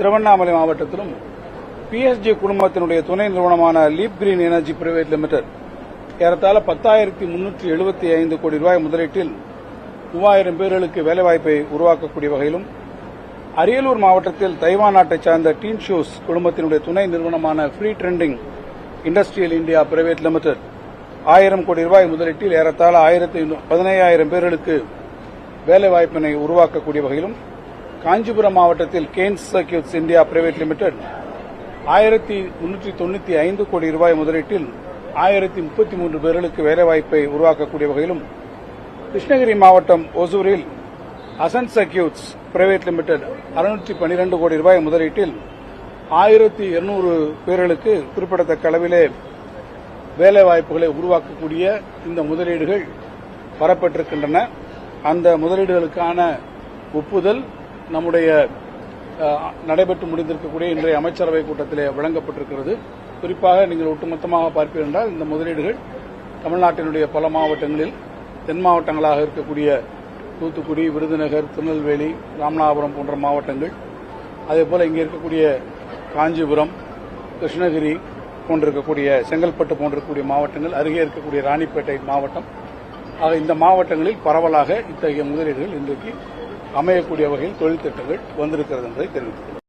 திருவண்ணாமலை மாவட்டத்திலும் பிஎஸ்ஜி குழுமத்தினுடைய துணை நிறுவனமான Leap Green Energy private limited ஏறத்தாழ பத்தாயிரத்தி முன்னூற்றி எழுபத்தி ஐந்து கோடி ரூபாய் முதலீட்டில் மூவாயிரம் பேர்களுக்கு வேலைவாய்ப்பை உருவாக்கக்கூடிய வகையிலும் அரியலூர் மாவட்டத்தில் தைவான் நாட்டைச் சார்ந்த டீன் ஷூஸ் குழுமத்தினுடைய துணை நிறுவனமான free trending industrial India private limited ஆயிரம் கோடி ரூபாய் முதலீட்டில் ஏறத்தாழ ஆயிரத்தி பதினையாயிரம் பேர்களுக்கு வேலைவாய்ப்பினை உருவாக்கக்கூடிய வகையிலும் காஞ்சிபுரம் மாவட்டத்தில் Kaynes circuits India private limited ஆயிரத்தி முன்னூற்றி தொண்ணூற்றி ஐந்து கோடி ரூபாய் முதலீட்டில் ஆயிரத்தி முப்பத்தி மூன்று பேர்களுக்கு வேலைவாய்ப்பை உருவாக்கக்கூடிய வகையிலும் கிருஷ்ணகிரி மாவட்டம் ஒசூரில் அசன் சர்க்கியூட்ஸ் பிரைவேட் லிமிடெட் அறுநூற்றி பன்னிரண்டு கோடி ரூபாய் முதலீட்டில் ஆயிரத்தி இருநூறு பேர்களுக்கு குறிப்பிடத்தக்க அளவிலே வேலைவாய்ப்புகளை உருவாக்கக்கூடிய இந்த முதலீடுகள் வரப்பட்டிருக்கின்றன. அந்த முதலீடுகளுக்கான ஒப்புதல் நம்முடைய நடைபெற்று முடிந்திருக்கக்கூடிய இன்றைய அமைச்சரவை கூட்டத்திலே வழங்கப்பட்டிருக்கிறது. குறிப்பாக நீங்கள் ஒட்டுமொத்தமாக பார்ப்பீர்கள் என்றால் இந்த முதலீடுகள் தமிழ்நாட்டினுடைய பல மாவட்டங்களில் தென் மாவட்டங்களாக இருக்கக்கூடிய தூத்துக்குடி விருதுநகர் திருநெல்வேலி ராமநாதபுரம் போன்ற மாவட்டங்கள் அதேபோல இங்கே இருக்கக்கூடிய காஞ்சிபுரம் கிருஷ்ணகிரி போன்றிருக்கக்கூடிய செங்கல்பட்டு போன்றிருக்கக்கூடிய மாவட்டங்கள் அருகே இருக்கக்கூடிய ராணிப்பேட்டை மாவட்டம். ஆக இந்த மாவட்டங்களில் பரவலாக இத்தகைய முதலீடுகள் இன்றைக்கு அமையக்கூடிய வகையில் தொழில் திட்டங்கள் வந்திருக்கிறது என்பதை தெரிவித்துள்ளது